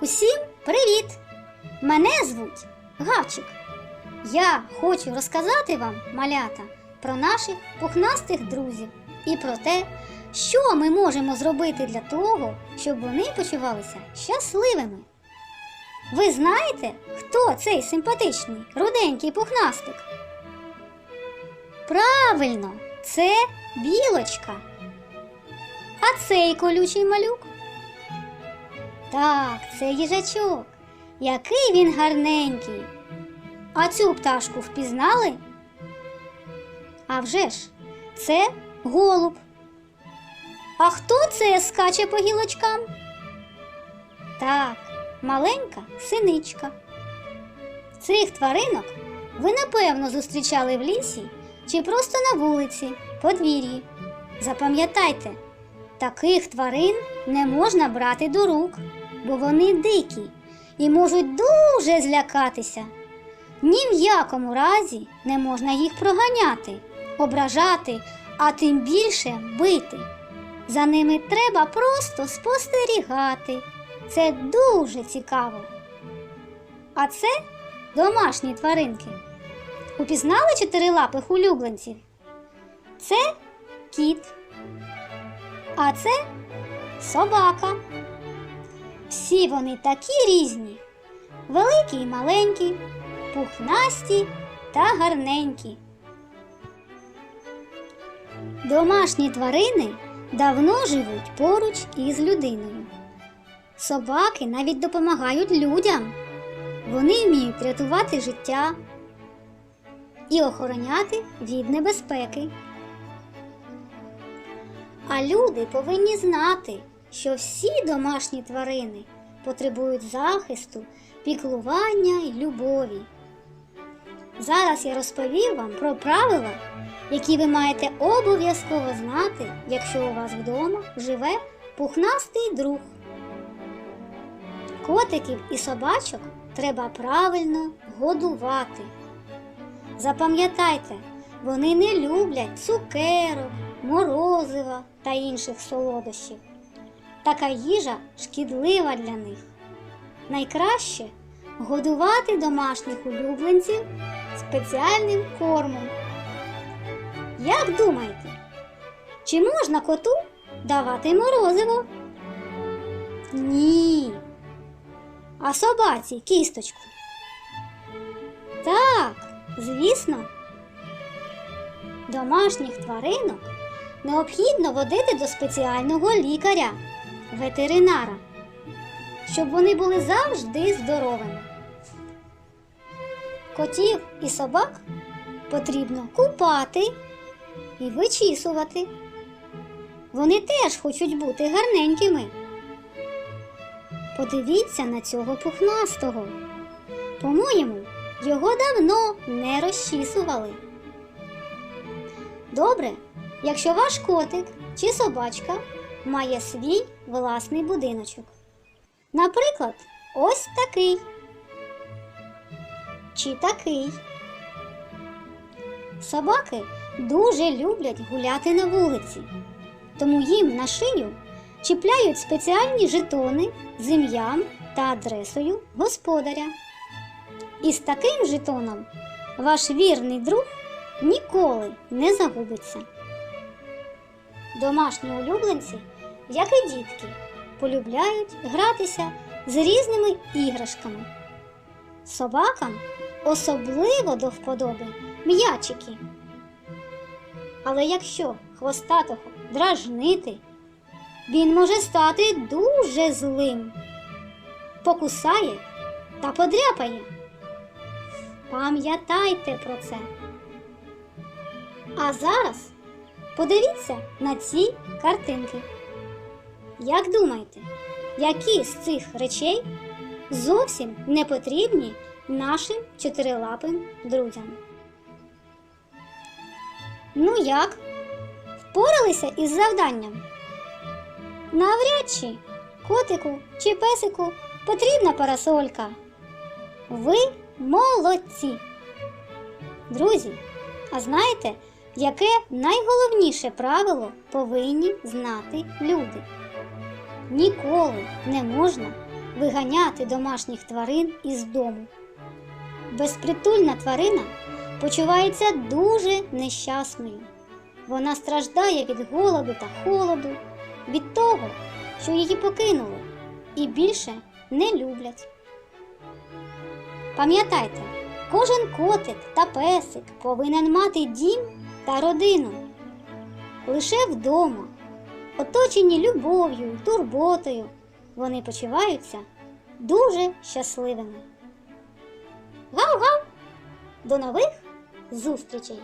Усім привіт! Мене звуть Гавчик. Я хочу розказати вам, малята, про наших пухнастих друзів і про те, що ми можемо зробити для того, щоб вони почувалися щасливими. Ви знаєте, хто цей симпатичний руденький пухнастик? Правильно, це білочка. А цей колючий малюк? Так, це їжачок. Який він гарненький. А цю пташку впізнали? А вже ж, це голуб. А хто це скаче по гілочкам? Так, маленька синичка. Цих тваринок ви напевно зустрічали в лісі чи просто на вулиці, подвір'ї. Запам'ятайте, таких тварин не можна брати до рук, бо вони дикі і можуть дуже злякатися. Ні в якому разі не можна їх проганяти, ображати, а тим більше бити. За ними треба просто спостерігати. Це дуже цікаво. А це домашні тваринки. Упізнали чотирилапих улюбленців? Це кіт. А це собака. Всі вони такі різні, великі і маленькі, пухнасті та гарненькі. Домашні тварини давно живуть поруч із людиною. Собаки навіть допомагають людям. Вони вміють рятувати життя і охороняти від небезпеки. А люди повинні знати, що всі домашні тварини потребують захисту, піклування і любові. Зараз я розповім вам про правила, які ви маєте обов'язково знати, якщо у вас вдома живе пухнастий друг. Котиків і собачок треба правильно годувати. Запам'ятайте, вони не люблять цукерок, морозива та інших солодощів. Така їжа шкідлива для них. Найкраще годувати домашніх улюбленців спеціальним кормом. Як думаєте, чи можна коту давати морозиво? Ні. А собаці кісточку? Так, звісно. Домашніх тваринок необхідно водити до спеціального лікаря, ветеринара, щоб вони були завжди здоровими. Котів і собак потрібно купати і вичісувати. Вони теж хочуть бути гарненькими. Подивіться на цього пухнастого. По-моєму, його давно не розчісували. Добре, якщо ваш котик чи собачка має свій власний будиночок. Наприклад, ось такий. Чи такий. Собаки дуже люблять гуляти на вулиці, тому їм на шию чіпляють спеціальні жетони з ім'ям та адресою господаря. І з таким жетоном ваш вірний друг ніколи не загубиться. Домашні улюбленці, як і дітки, полюбляють гратися з різними іграшками. Собакам особливо до вподоби м'ячики. Але якщо хвостатого дражнити, він може стати дуже злим, покусає та подряпає. Пам'ятайте про це. А зараз подивіться на ці картинки. Як думаєте, які з цих речей зовсім не потрібні нашим чотирилапим друзям? Ну як? Впоралися із завданням? Навряд чи котику чи песику потрібна парасолька. Ви молодці! Друзі, а знаєте, яке найголовніше правило повинні знати люди? Ніколи не можна виганяти домашніх тварин із дому. Безпритульна тварина почувається дуже нещасною. Вона страждає від голоду та холоду, від того, що її покинули і більше не люблять. Пам'ятайте, кожен котик та песик повинен мати дім та родину. Лише вдома, оточені любов'ю, і турботою, вони почуваються дуже щасливими. Гав-гав! До нових зустрічей!